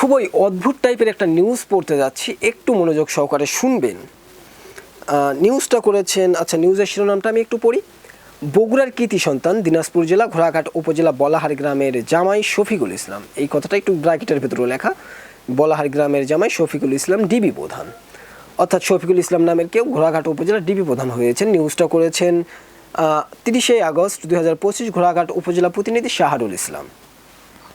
খুবই অদ্ভুত টাইপের একটা নিউজ পড়তে যাচ্ছি। একটু মনোযোগ সহকারে শুনবেন। নিউজটা করেছেন আচ্ছা নিউজের শিরোনামটা আমি একটু পড়ি। বগুড়ার কৃতি সন্তান, দিনাজপুর জেলা, ঘোড়াঘাট উপজেলা, বলাহার গ্রামের জামাই শফিকুল ইসলাম। এই কথাটা একটু ব্র্যাকেটের ভেতরে লেখা। বলাহার গ্রামের জামাই শফিকুল ইসলাম, ডিবি প্রধান। অর্থাৎ শফিকুল ইসলাম নামের কেউ ঘোড়াঘাট উপজেলা, ডিবি প্রধান হয়েছেন। নিউজটা করেছেন তিরিশে আগস্ট দুই হাজার পঁচিশ, ঘোড়াঘাট উপজেলা প্রতিনিধি শাহারুল ইসলাম।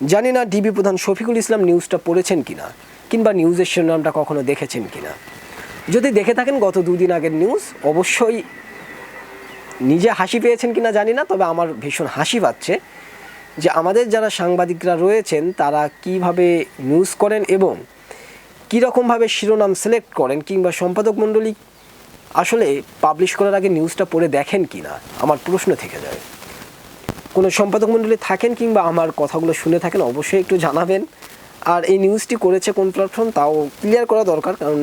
জানি না ডিবি প্রধান শফিকুল ইসলাম নিউজটা পড়েছেন কিনা, কিংবা নিউজের শিরোনামটা কখনো দেখেছেন কিনা। যদি দেখে থাকেন গত দুদিন আগের নিউজ, অবশ্যই নিজে হাসি পেয়েছেন কিনা জানি না, তবে আমার ভীষণ হাসি পাচ্ছে যে আমাদের যারা সাংবাদিকরা রয়েছেন, তারা কীভাবে নিউজ করেন এবং কীরকমভাবে শিরোনাম সিলেক্ট করেন, কিংবা সম্পাদক মণ্ডলী আসলে পাবলিশ করার আগে নিউজটা পড়ে দেখেন কি না আমার প্রশ্ন থেকে যায়। কোনো সম্পাদক মণ্ডলী থাকেন কিংবা আমার কথাগুলো শুনে থাকেন, অবশ্যই একটু জানাবেন। আর এই নিউজটি করেছে কোন প্ল্যাটফর্ম তাও ক্লিয়ার করা দরকার, কারণ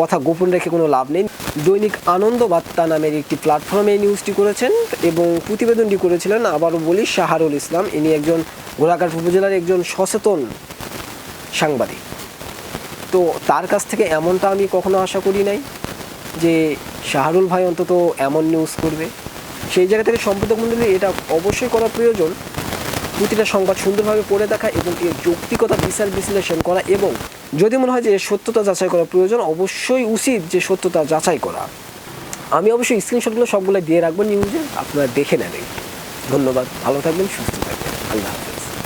কথা গোপন রেখে কোনো লাভ নেই। দৈনিক আনন্দ বার্তা নামের একটি প্ল্যাটফর্মে এই নিউজটি করেছেন এবং প্রতিবেদনটি করেছিলেন, আবারও বলি, শাহারুল ইসলাম। ইনি একজন ঘোড়াঘাট উপজেলার একজন সচেতন সাংবাদিক। তো তার কাছ থেকে এমনটা আমি কখনো আশা করি নাই যে শাহরুল ভাই অন্তত এমন নিউজ করবে। সেই জায়গা থেকে সম্পাদক মণ্ডলী এটা অবশ্যই করা প্রয়োজন। প্রতিটা সংবাদ সুন্দরভাবে পড়ে দেখা এবং এর যৌক্তিকতা বিচার বিশ্লেষণ করা এবং যদি মনে হয় যে সত্যতা যাচাই করা প্রয়োজন, অবশ্যই উচিত যে সত্যতা যাচাই করা। আমি অবশ্যই স্ক্রিনশটগুলো সবগুলো দিয়ে রাখব নিউজে, আপনারা দেখে নেবেন। ধন্যবাদ, ভালো থাকবেন, সুস্থ থাকবেন। আল্লাহ হাফেজ।